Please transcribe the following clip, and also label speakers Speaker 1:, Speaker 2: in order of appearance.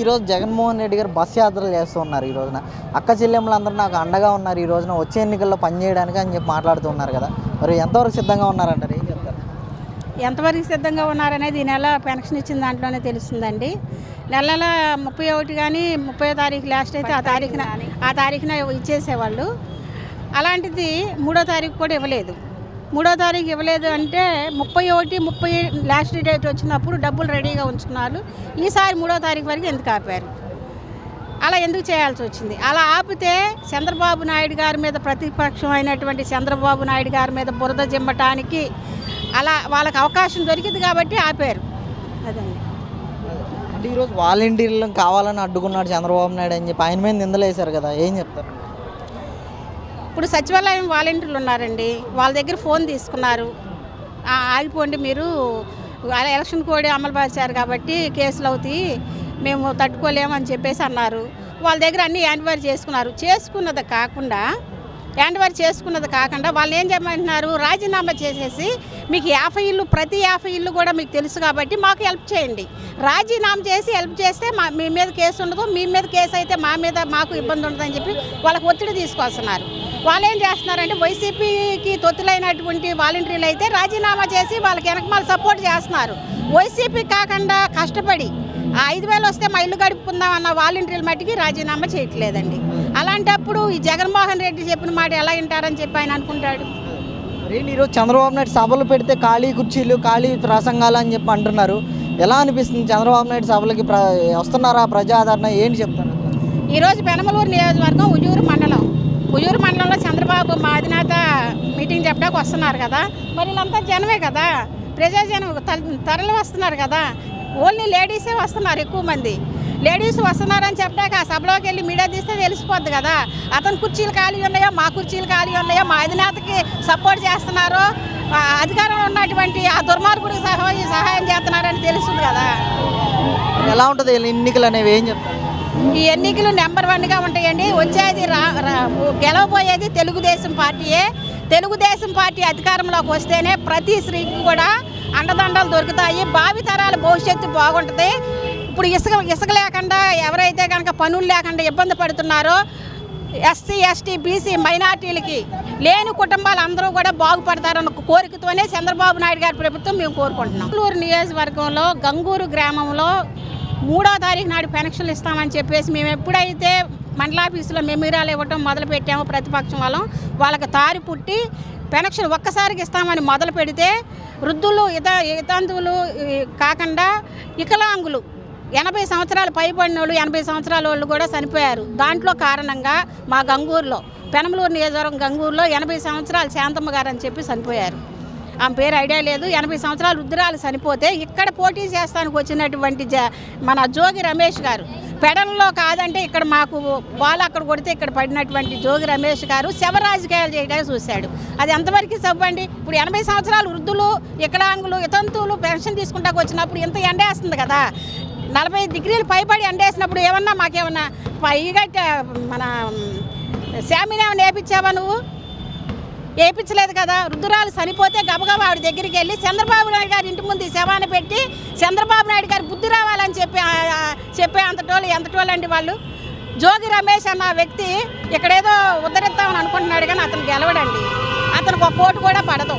Speaker 1: ఈరోజు జగన్మోహన్ రెడ్డి గారు బస్ యాత్రలు చేస్తూ ఉన్నారు ఈ రోజున. అక్క చెల్లెమ్మలందరూ నాకు అండగా ఉన్నారు ఈ రోజున వచ్చే ఎన్నికల్లో పనిచేయడానికి అని చెప్పి మాట్లాడుతూ ఉన్నారు కదా. మరి ఎంతవరకు సిద్ధంగా ఉన్నారంటారు? ఏం చెప్తారు?
Speaker 2: ఎంతవరకు సిద్ధంగా ఉన్నారనేది ఈ నెల పెన్షన్ ఇచ్చిన దాంట్లోనే తెలుస్తుందండి. నెల నెల ముప్పై ఒకటి కానీ ముప్పై తారీఖు లాస్ట్ అయితే ఆ తారీఖున ఆ తారీఖున ఇచ్చేసేవాళ్ళు. అలాంటిది మూడో తారీఖు కూడా ఇవ్వలేదు. మూడో తారీఖు ఇవ్వలేదు అంటే ముప్పై ఒకటి ముప్పై లాస్ట్ డేట్ వచ్చినప్పుడు డబ్బులు రెడీగా ఉంచుకున్నారు. ఈసారి మూడో తారీఖు వరకు ఎందుకు ఆపారు? అలా ఎందుకు చేయాల్సి వచ్చింది? అలా ఆపితే చంద్రబాబు నాయుడు గారి మీద ప్రతిపక్షం అయినటువంటి చంద్రబాబు నాయుడు గారి మీద బురద జిమ్మటానికి అలా వాళ్ళకి అవకాశం దొరికింది కాబట్టి ఆపారు. అదండి.
Speaker 1: అంటే ఈరోజు వాలంటీర్లను కావాలని అడ్డుకున్నాడు చంద్రబాబు నాయుడు అని చెప్పి ఆయన మీద నిందలేశారు కదా ఏం చెప్తారు?
Speaker 2: ఇప్పుడు సచివాలయం వాలంటీర్లు ఉన్నారండి. వాళ్ళ దగ్గర ఫోన్ తీసుకున్నారు. ఆగిపోండి మీరు. ఎలక్షన్ కోడ్ అమలు పరిచారు కాబట్టి కేసులు అవుతాయి మేము తట్టుకోలేమని చెప్పేసి అన్నారు. వాళ్ళ దగ్గర అన్ని హ్యాండ్ చేసుకున్నారు. చేసుకున్నది కాకుండా హ్యాండ్ చేసుకున్నది కాకుండా వాళ్ళు ఏం చేయమంటున్నారు రాజీనామా చేసేసి మీకు యాభై ఇల్లు ప్రతి యాభై ఇల్లు కూడా మీకు తెలుసు కాబట్టి మాకు హెల్ప్ చేయండి. రాజీనామా చేసి హెల్ప్ చేస్తే మా మీ మీద కేసు ఉండదు. మీ మీద కేసు అయితే మా మీద మాకు ఇబ్బంది ఉండదని చెప్పి వాళ్ళకి ఒత్తిడి తీసుకొస్తున్నారు వాళ్ళు ఏం చేస్తున్నారంటే వైసీపీకి తొత్తులైనటువంటి వాలంటీర్లు అయితే రాజీనామా చేసి వాళ్ళకి వెనకమాల సపోర్ట్ చేస్తున్నారు. వైసీపీ కాకుండా కష్టపడి ఆ ఐదు వేలు వస్తే మా ఇల్లు గడుపుకుందాం అన్న వాలంటీర్ల మట్టికి రాజీనామా చేయట్లేదండి. అలాంటప్పుడు ఈ జగన్మోహన్ రెడ్డి చెప్పిన మాట ఎలా వింటారని చెప్పి ఆయన అనుకుంటాడు?
Speaker 1: ఈరోజు చంద్రబాబు నాయుడు సభలు పెడితే ఖాళీ కుర్చీలు ఖాళీ ప్రసంగాలు అని చెప్పి అంటున్నారు. ఎలా అనిపిస్తుంది చంద్రబాబు నాయుడు సభలకి ప్ర వస్తున్నారా ప్రజా ఆదరణ ఏంటి చెప్తారు?
Speaker 2: ఈరోజు పెనమలూరు నియోజకవర్గం ఉజూరు మండలం. ఉజూరు మండలంలో మా మీటింగ్ చెప్పడానికి వస్తున్నారు కదా. మరి వీళ్ళంతా జనమే కదా. ప్రజాజనం తరలి వస్తున్నారు కదా. ఓన్లీ లేడీసే వస్తున్నారు ఎక్కువ మంది. లేడీస్ వస్తున్నారని చెప్పాక ఆ సభలోకి వెళ్ళి మీడియా తీస్తే తెలిసిపోద్ది కదా. అతని కుర్చీలు ఖాళీ ఉన్నాయో? మా కుర్చీలు ఖాళీ ఉన్నాయో? మా అధినేతకి సపోర్ట్ చేస్తున్నారో? అధికారంలో ఉన్నటువంటి ఆ దుర్మార్గుడికి సహాయం సహాయం చేస్తున్నారని తెలుస్తుంది కదా.
Speaker 1: ఎలా ఉంటుంది ఎన్నికలు అనేవి? ఏం చెప్తారు?
Speaker 2: ఈ ఎన్నికలు నెంబర్ వన్గా ఉంటాయండి. వచ్చేది రా గెలవబోయేది తెలుగుదేశం పార్టీయే. తెలుగుదేశం పార్టీ అధికారంలోకి వస్తేనే ప్రతి స్త్రీకి కూడా అండదండలు దొరుకుతాయి. భావితరాల భవిష్యత్తు బాగుంటుంది. ఇప్పుడు ఇసుక ఇసుక లేకుండా ఎవరైతే కనుక పనులు లేకుండా ఇబ్బంది పడుతున్నారో ఎస్సీ ఎస్టీ బీసీ మైనార్టీలకి లేని కుటుంబాలు అందరూ కూడా బాగుపడతారన్న కోరికతోనే చంద్రబాబు నాయుడు గారి ప్రభుత్వం మేము కోరుకుంటున్నాం. గంగూరు నియోజకవర్గంలో గంగూరు గ్రామంలో మూడో తారీఖు నాడు పెన్షన్లు ఇస్తామని చెప్పేసి మేము ఎప్పుడైతే మండలాఫీసులో మెమీరాలు ఇవ్వటం మొదలు పెట్టామో ప్రతిపక్షం వాళ్ళం వాళ్ళకి తారి పుట్టి పెన్షన్ ఒక్కసారికి ఇస్తామని మొదలు పెడితే వృద్ధులు ఇత ఇతంతువులు కాకుండా వికలాంగులు ఎనభై సంవత్సరాలు పైబడిన వాళ్ళు ఎనభై సంవత్సరాల వాళ్ళు కూడా చనిపోయారు. దాంట్లో కారణంగా మా గంగూరులో పెనమలూరు నియోజకవర్గం గంగూరులో ఎనభై సంవత్సరాలు శాంతమ్మ గారు అని చెప్పి చనిపోయారు. ఆమె పేరు ఐడియా లేదు. ఎనభై సంవత్సరాలు రుద్రాలు చనిపోతే ఇక్కడ పోటీ చేస్తానికి వచ్చినటువంటి జ మన జోగి రమేష్ గారు. పెడల్లో కాదంటే ఇక్కడ మాకు బాల్ అక్కడ కొడితే ఇక్కడ పడినటువంటి జోగి రమేష్ గారు శవ రాజకీయాలు చేయడానికి చూశాడు. అది ఎంతవరకు సవ్వండి? ఇప్పుడు ఎనభై సంవత్సరాలు వృద్ధులు వికలాంగులు ఇతంతువులు పెన్షన్ తీసుకుంటాకు వచ్చినప్పుడు ఇంత ఎండేస్తుంది కదా. నలభై డిగ్రీలు పైబడి ఎండేసినప్పుడు ఏమన్నా మాకేమన్నా పైగా మన శామినేమని ఏమన్నా వేపించావా నువ్వు? వేయించలేదు కదా. రుద్రాలు చనిపోతే గబగబా ఆవిడ దగ్గరికి వెళ్ళి చంద్రబాబు నాయుడు గారి ఇంటి ముందు ఈ శవాన్ని పెట్టి చంద్రబాబు నాయుడు గారి బుద్ధి రావాలని చెప్పి చెప్పే అంతటోళ్ళు ఎంతటోళ్ళు అండి వాళ్ళు? జోగి రమేష్ అన్న వ్యక్తి ఇక్కడేదో ఉద్ధరిస్తామని అనుకుంటున్నాడు కానీ అతను గెలవడండి. అతనికి ఒక కోటు కూడా పడదు.